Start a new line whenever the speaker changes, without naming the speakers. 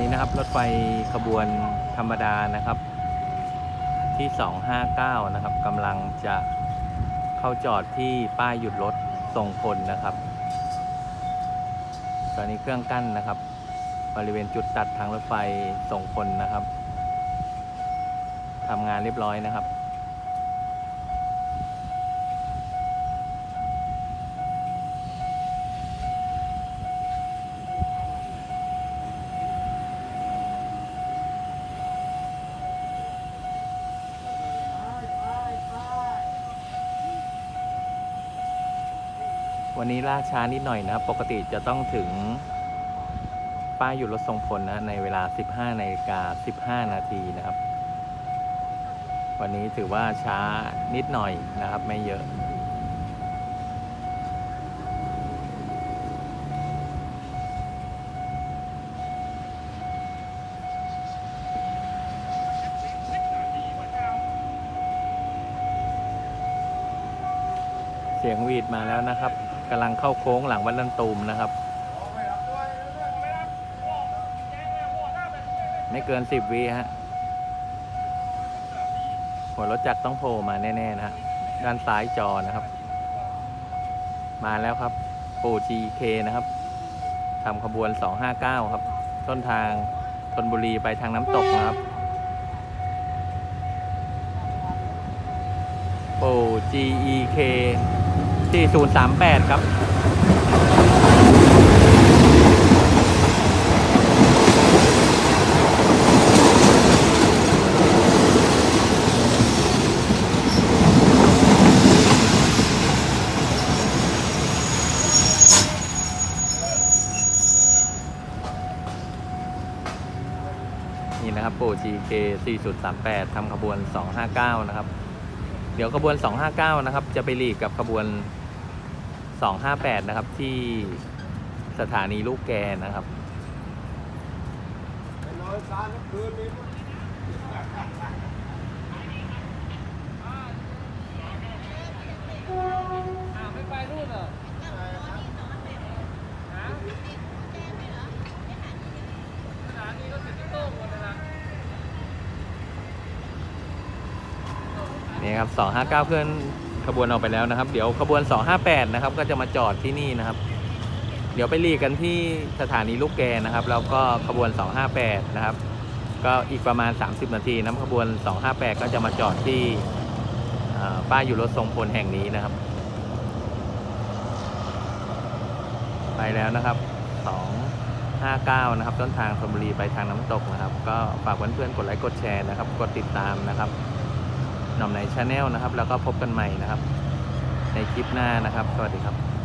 นี้นะครับ รถไฟขบวนธรรมดานะครับ ที่ 259 นะครับกำลังจะเข้าจอดที่ป้ายหยุดรถทรงพลนะครับ ตอนนี้เครื่องกั้นนะครับ บริเวณจุดตัดทางรถไฟส่งพลนะครับทำงานเรียบร้อยนะครับ วันนี้ล่าช้านิดหน่อยนะครับปกติจะต้องถึงป้ายหยุดรถทรงพลนะในเวลา 15นาฬิกา15 นาทีนะครับ วันนี้ถือว่าช้านิดหน่อยนะครับ ไม่เยอะ เสียงวีดมาแล้วนะครับ กำลังเข้าโค้งหลังวัดลันตูมนะครับ ไม่เกินสิบวิฮะ หัวรถจักรต้องโผล่มาแน่ๆนะฮะด้านซ้ายจอนะครับ มาแล้วครับปู่ GK นะครับทำขบวน 259 ครับ ต้นทางธนบุรีไปทางน้ำตกนะครับปู่ GEK 4038 ครับนี่นะครับปู่ GK 4038ทำขบวน 259 นะครับ เดี๋ยวขบวน 259 นะครับ จะไปหลีกกับขบวน 258 นะครับที่สถานีลูกแกนะครับ
นอนซานคืนนี้
ไม่ไปนู่นเหรอสถานีรถติดที่โต้งหมดเลยนะ
นี่ครับ 259เคลื่อน ขบวนออกไปแล้วนะครับ เดี๋ยวขบวน 258 นะครับ ก็จะมาจอดที่นี่นะครับ เดี๋ยวไปรีกันที่สถานีลูกแกนะครับ แล้วก็ขบวน 258 นะครับ ก็อีกประมาณ 30 นาทีนะขบวน 258 ก็จะมาจอดที่ป้ายอยู่รถทรงพลแห่งนี้นะครับ ไปแล้วนะครับ 259 นะครับ ต้นทางธนบุรีไปทางน้ำตกนะครับ ก็ฝากเพื่อนๆกดไลค์กดแชร์นะครับ กดติดตามนะครับ หน่อมในชาแนลนะครับ แล้วก็พบกันใหม่นะครับ ในคลิปหน้านะครับ สวัสดีครับ